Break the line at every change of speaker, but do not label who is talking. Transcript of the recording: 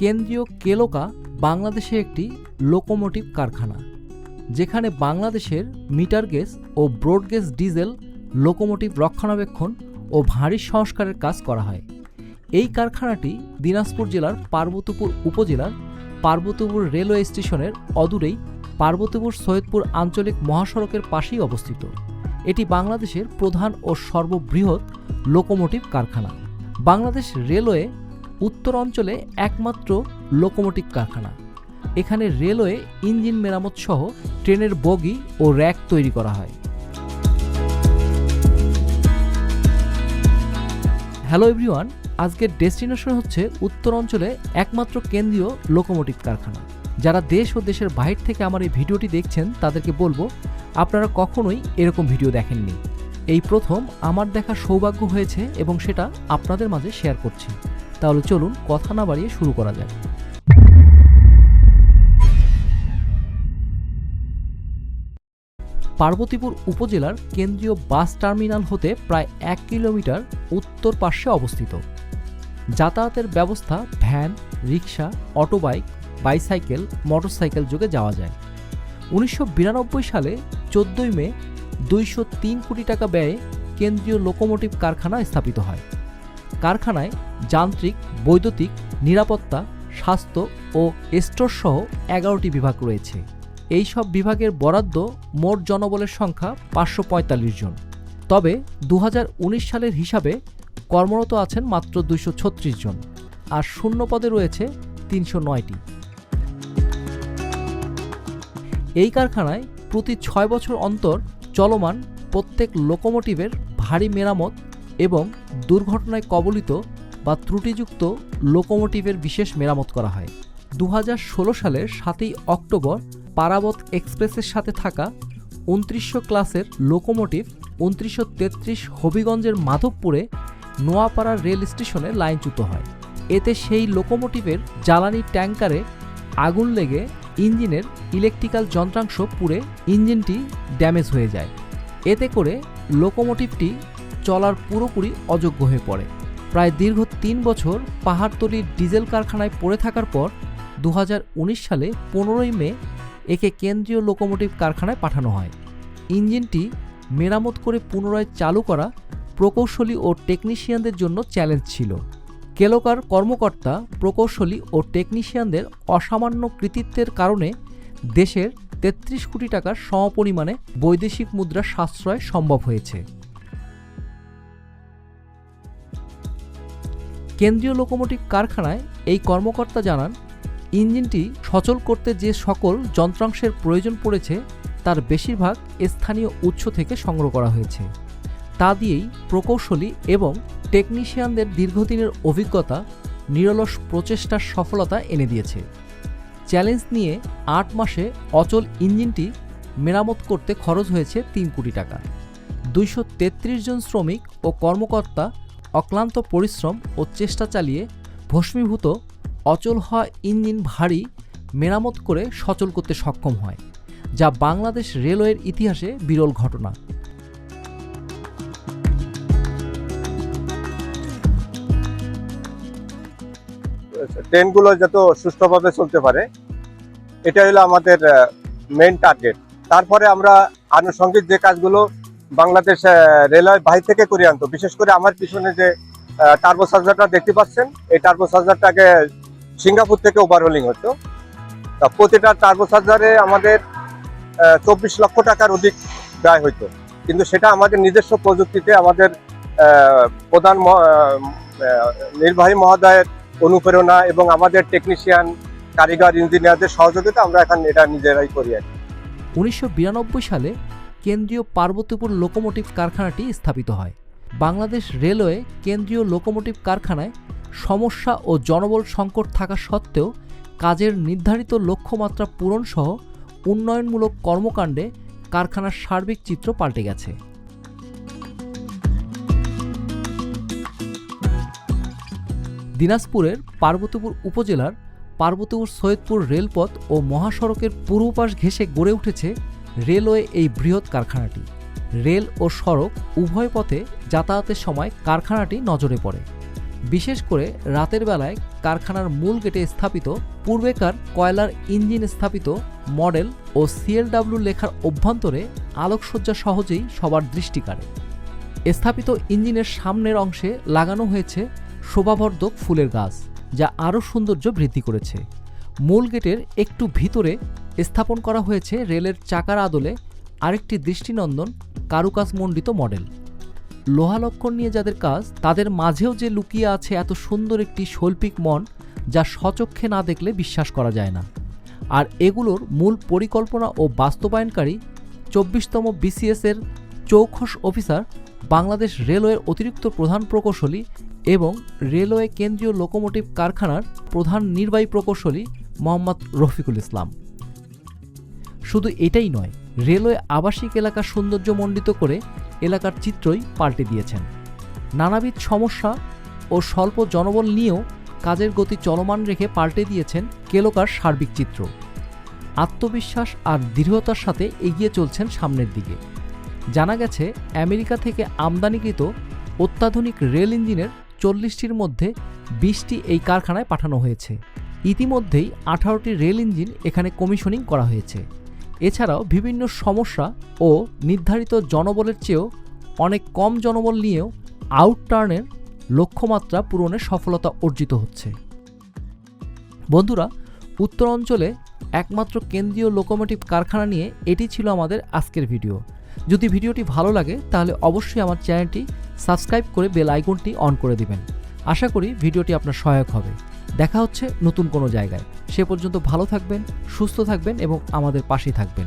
কেন্দ্রীয় কেলোকা বাংলাদেশে একটি লোকোমোটিভ কারখানা, যেখানে বাংলাদেশের মিটার গেজ ও ব্রড গেজ ডিজেল, লোকোমোটিভ রক্ষণাবেক্ষণ ও ভারী সংস্কারের কাজ করা হয়। এই কারখানাটি দিনাজপুর জেলার পার্বতীপুর উপজেলার পার্বতীপুর রেলওয়ে স্টেশনের অদূরেই পার্বতীপুর সৈয়দপুর আঞ্চলিক মহাসড়কের পাশেই অবস্থিত। এটি বাংলাদেশের প্রধান ও সর্ববৃহৎ লোকোমোটিভ কারখানা। বাংলাদেশ রেলওয়ে উত্তর অঞ্চলে একমাত্র লোকোমোটিভ কারখানা। এখানে রেলওয়ে, ইঞ্জিন মেরামত সহ ট্রেনের বগি ও র্যাক তৈরি করা হয়। হ্যালো এভরিওয়ান, আজকের ডেস্টিনেশন হচ্ছে উত্তর অঞ্চলে একমাত্র কেন্দ্রীয় লোকোমোটিভ কারখানা। যারা দেশ ও দেশের বাইরে থেকে আমার এই ভিডিওটি দেখছেন, তাদেরকে বলব, আপনারা কখনোই এরকম ভিডিও দেখেননি। এই প্রথম আমার দেখা সৌভাগ্য হয়েছে এবং সেটা আপনাদের মাঝে শেয়ার করছি। তাহলে চলুন কথা না বাড়িয়ে শুরু করা যাক। পার্বতীপুর উপজেলার কেন্দ্রীয় বাস টার্মিনাল হতে প্রায় এক কিলোমিটার উত্তর পার্শ্বে অবস্থিত। যাতায়াতের ব্যবস্থা van, rickshaw, autobike, bicycle, motorcycle যোগে যাওয়া যায়। উনিশশো বিরানব্বই সালে চোদ্দই মে দুইশো তিন কোটি টাকা ব্যয়ে কেন্দ্রীয় লোকোমোটিভ কারখানা স্থাপিত হয়। কারখানায় যান্ত্রিক, বৈদ্যুতিক, নিরাপত্তা, স্বাস্থ্য ও স্টোর সহ এগারোটি বিভাগ রয়েছে। এই সব বিভাগের বরাদ্দ মোট জনবলের সংখ্যা পাঁচশো পঁয়তাল্লিশ জন। তবে দু হাজার উনিশ সালের হিসাবে কর্মরত আছেন মাত্র দুইশো ছত্রিশ জন আর শূন্য পদে রয়েছে তিনশো নয়টি। এই কারখানায় প্রতি ছয় বছর অন্তর চলমান প্রত্যেক লোকোমোটিভের ভারী মেরামত এবং দুর্ঘটনায় কবলিত বা ত্রুটিযুক্ত লোকোমোটিভের বিশেষ মেরামত করা হয়। দু হাজার ষোলো সালের সাতই অক্টোবর পারাবত এক্সপ্রেসের সাথে থাকা উনত্রিশশো ক্লাসের লোকোমোটিভ উনত্রিশশো তেত্রিশ হবিগঞ্জের মাধবপুরে নোয়াপাড়া রেল স্টেশনে লাইনচ্যুত হয়। এতে সেই লোকোমোটিভের জ্বালানি ট্যাঙ্কারে আগুন লেগে ইঞ্জিনের ইলেকট্রিক্যাল যন্ত্রাংশ পুড়ে ইঞ্জিনটি ড্যামেজ হয়ে যায়। এতে করে লোকোমোটিভটি চলার পুরোপুরি অযোগ্য হয়ে পড়ে। প্রায় দীর্ঘ তিন বছর পাহাড়তলির ডিজেল কারখানায় পড়ে থাকার পর দু হাজার উনিশ সালে পনেরোই মে একে কেন্দ্রীয় লোকোমোটিভ কারখানায় পাঠানো হয়। ইঞ্জিনটি মেরামত করে পুনরায় চালু করা প্রকৌশলী ও টেকনিশিয়ানদের জন্য চ্যালেঞ্জ ছিল। কেলোকার কর্মকর্তা, প্রকৌশলী ও টেকনিশিয়ানদের অসামান্য কৃতিত্বের কারণে দেশের তেত্রিশ কোটি টাকার সমপরিমাণে বৈদেশিক মুদ্রা সাশ্রয় সম্ভব হয়েছে। কেন্দ্রীয় লোকোমোটিভ কারখানায় এই কর্মকর্তা জানান, ইঞ্জিনটি সচল করতে যে সকল যন্ত্রাংশের প্রয়োজন পড়েছে, তার বেশিরভাগ স্থানীয় উৎস থেকে সংগ্রহ করা হয়েছে। তা দিয়েই প্রকৌশলী এবং টেকনিশিয়ানদের দীর্ঘদিনের অভিজ্ঞতা, নিরলস প্রচেষ্টার সফলতা এনে দিয়েছে। চ্যালেঞ্জ নিয়ে আট মাসে অচল ইঞ্জিনটি মেরামত করতে খরচ হয়েছে তিন কোটি টাকা। দুইশো তেত্রিশ জন শ্রমিক ও কর্মকর্তা অক্লান্ত পরিশ্রম ও চেষ্টা চালিয়ে ভস্মীভূত, অচল হওয়া ইঞ্জিন ভারী মেরামত করে সচল করতে সক্ষম হয়, যা বাংলাদেশ রেলওয়ের ইতিহাসে বিরল ঘটনা।
ট্রেনগুলো যত সুষ্ঠুভাবে চলতে পারে এটা হলো আমাদের মেন টার্গেট তারপরে আমরা আনুষঙ্গিক যে কাজগুলো বাংলাদেশ রেলওয়ে বাহির থেকে করে আনতো। বিশেষ করে আমার পিছনে যে টার্বো সার্জারটা দেখতে পাচ্ছেন, এই টার্বো সার্জারটাকে সিঙ্গাপুর থেকে ওভারহোলিং হতো। তা প্রতিটা টার্বো সার্জারে আমাদের চব্বিশ লক্ষ টাকার অধিক ব্যয় হইতো। কিন্তু সেটা আমাদের নিজস্ব প্রযুক্তিতে আমাদের প্রধান নির্বাহী মহোদয়ের অনুপ্রেরণা এবং আমাদের টেকনিশিয়ান কারিগর ইঞ্জিনিয়ারদের সহযোগিতা আমরা এখন এটা নিজেরাই করি আর।
উনিশশো সালে কেন্দ্রীয় পার্বতীপুর লোকোমোটিভ কারখানাটি স্থাপিত হয়। বাংলাদেশ রেলওয়ে কেন্দ্রীয় লোকোমোটিভ কারখানায় সমস্যা ও জনবল সংকট থাকা সত্ত্বেও কাজের নির্ধারিত লক্ষ্যমাত্রা পূরণ সহ উন্নয়নমূলক কর্মকাণ্ডে কারখানার সার্বিক চিত্র পাল্টে গেছে। দিনাজপুরের পার্বতীপুর উপজেলার পার্বতীপুর সৈয়দপুর রেলপথ ও মহাসড়কের পূর্ব পাশ ঘেঁষে গড়ে উঠেছে রেলওয়ে এই বৃহৎ কারখানাটি। রেল ও সড়ক উভয় পথে যাতায়াতের সময় কারখানাটি নজরে পড়ে। বিশেষ করে রাতের বেলায় কারখানার মূল গেটে স্থাপিত, পূর্বেকার কয়লার ইঞ্জিন স্থাপিত মডেল ও সিএলডাব্লিউ লেখার অভ্যন্তরে আলোকসজ্জা সহজেই সবার দৃষ্টি কাড়ে। স্থাপিত ইঞ্জিনের সামনের অংশে লাগানো হয়েছে শোভাবর্ধক ফুলের গাছ, যা আরও সৌন্দর্য বৃদ্ধি করেছে। মূল গেটের একটু ভিতরে স্থাপন করা হয়েছে রেলের চাকার আদলে আরেকটি দৃষ্টিনন্দন কারুকাজমণ্ডিত মডেল। লোহালক্ষণ নিয়ে যাদের কাজ, তাদের মাঝেও যে লুকিয়ে আছে এত সুন্দর একটি শৈল্পিক মন, যা স্বচক্ষে না দেখলে বিশ্বাস করা যায় না। আর এগুলোর মূল পরিকল্পনা ও বাস্তবায়নকারী চব্বিশতম বিসিএস এর চৌখস অফিসার বাংলাদেশ রেলওয়ের অতিরিক্ত প্রধান প্রকৌশলী এবং রেলওয়ে কেন্দ্রীয় লোকোমোটিভ কারখানার প্রধান নির্বাহী প্রকৌশলী মোহাম্মদ রফিকুল ইসলাম। শুধু এটাই নয়, রেলওয়ে আবাসিক এলাকা সৌন্দর্যমণ্ডিত করে এলাকার চিত্রই পাল্টে দিয়েছেন। নানাবিধ সমস্যা ও স্বল্প জনবল নিয়েও কাজের গতি চলমান রেখে পাল্টে দিয়েছেন কেলোকার সার্বিক চিত্র। আত্মবিশ্বাস আর দৃঢ়তার সাথে এগিয়ে চলছেন সামনের দিকে। জানা গেছে, আমেরিকা থেকে আমদানিকৃত অত্যাধুনিক রেল ইঞ্জিনের চল্লিশটির মধ্যে বিশটি এই কারখানায় পাঠানো হয়েছে। ইতিমধ্যেই আঠারোটি রেল ইঞ্জিন এখানে কমিশনিং করা হয়েছে। এছাড়াও বিভিন্ন সমস্যা ও নির্ধারিত জনবলের চেয়েও অনেক কম জনবল নিয়েও আউটটার্নের লক্ষ্যমাত্রা পূরণে সফলতা অর্জিত হচ্ছে। বন্ধুরা উত্তর অঞ্চলে একমাত্র কেন্দ্রীয় লোকোমোটিভ কারখানা নিয়ে এটি ছিল আমাদের আজকের ভিডিও যদি ভিডিওটি ভালো লাগে, তাহলে অবশ্যই আমার চ্যানেলটি সাবস্ক্রাইব করে বেল আইকনটি অন করে দিবেন। আশা করি ভিডিওটি আপনার সহায়ক হবে। দেখা হচ্ছে নতুন কোনো জায়গায়। সে পর্যন্ত ভালো থাকবেন, সুস্থ থাকবেন এবং আমাদের পাশেই থাকবেন।